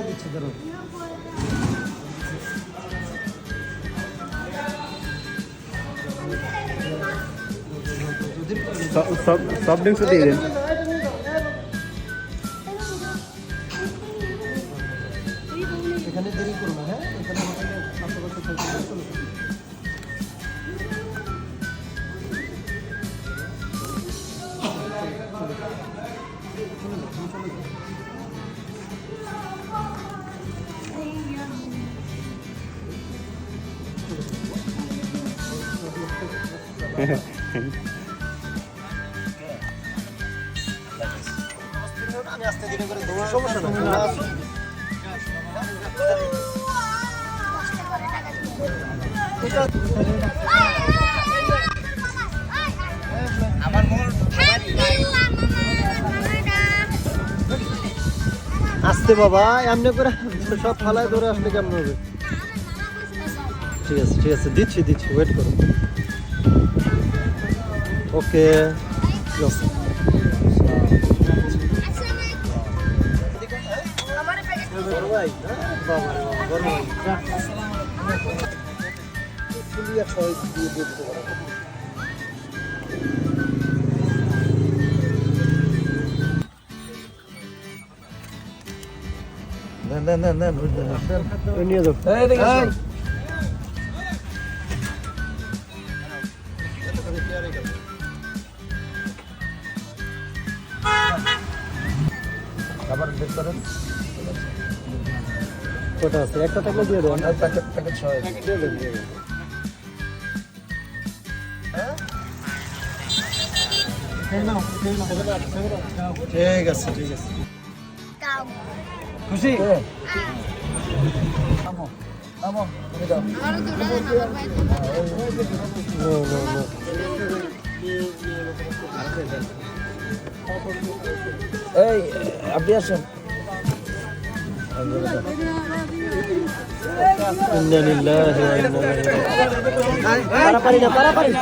দিচ্ছি ধরো সফট ড্রিঙ্কসও দিয়ে দিন এখানে দেরি করবো হ্যাঁ এখানে হোটেলে আশেপাশে থাকবে চলো আমি আস্তে বাবা, এমনি করে সব ফালায় ধরে আসলে কেমন হবে? ঠিক আছে ঠিক আছে, দিচ্ছি দিচ্ছি ওয়েট করো। Oké. Okay. Ja. Hallo. Hallo. Hallo. Hallo. nee, nee, nee, nee, nee, nee, nee, nee, nee, nee, nee, update করেন। কটা আছে একটা থাকলে দিয়ে দেবেন। প্যাকেট প্যাকেট ছয় দিয়ে দেবেন ঠিক আছে হ্যাঁ। আপনি আসেন। পারাপারি না পারাপারি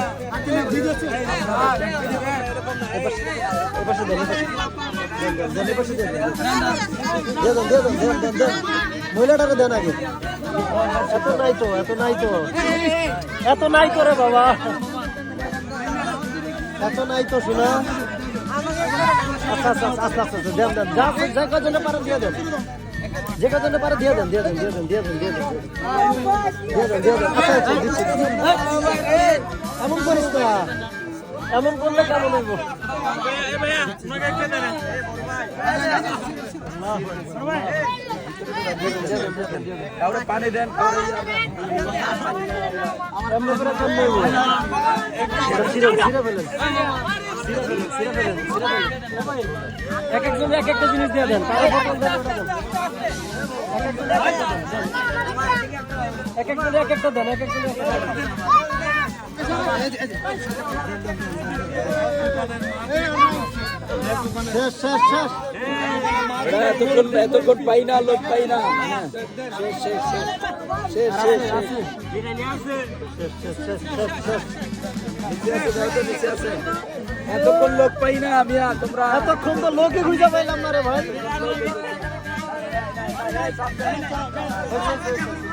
মহিলাটারে দেন আগে এত নাই তো এত নাই তো এত নাই তো রে বাবা এত নাই তো শোনা আচ্ছা আচ্ছা আচ্ছা আচ্ছা আচ্ছা দেন দেন যা যা কজনে পারেন দিয়ে দেন। যে কজনে পারে দিয়ে দেন দিয়ে দেন দিয়ে দেন দিয়ে দেন দিয়ে দেন দিয়ে দেন দিয়ে দেন আচ্ছা আচ্ছা দিচ্ছি এমন করিস না এমন করলে কেমন হইব পানি দেন এক একজন এক একটা জিনিস দিয়ে দেন এক একজন এক একটা দেন, এক একজন এক একটা শেষ শেষ শেষ। এতক্ষণ এতক্ষণ পাই না লোক পাই না। শেষ শেষ এতক্ষণ লোক পাই না আমি তোমরা এতক্ষণ তো লোকে খুঁজে পাইলাম না রে ভাই।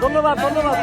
ধন্যবাদ ধন্যবাদ।